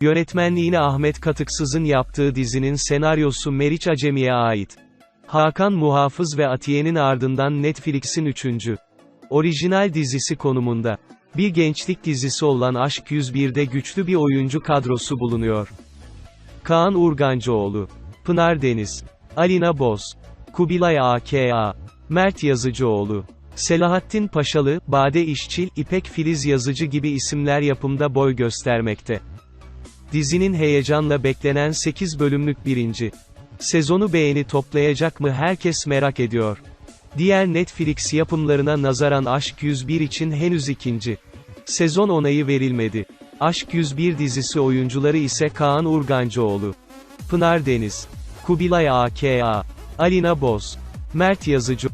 Yönetmenliğini Ahmet Katıksız'ın yaptığı dizinin senaryosu Meriç Acemi'ye ait. Hakan Muhafız ve Atiye'nin ardından Netflix'in üçüncü orijinal dizisi konumunda. Bir gençlik dizisi olan Aşk 101'de güçlü bir oyuncu kadrosu bulunuyor. Kaan Urgancıoğlu, Pınar Deniz, Alina Boz, Kubilay A.K.A., Mert Yazıcıoğlu, Selahattin Paşalı, Bade İşçil, İpek Filiz Yazıcı gibi isimler yapımda boy göstermekte. Dizinin heyecanla beklenen 8 bölümlük birinci sezonu beğeni toplayacak mı herkes merak ediyor. Diğer Netflix yapımlarına nazaran Aşk 101 için henüz ikinci sezon onayı verilmedi. Aşk 101 dizisi oyuncuları ise Kaan Urgancıoğlu, Pınar Deniz, Kubilay A.K.A., Alina Boz, Mert Yazıcı,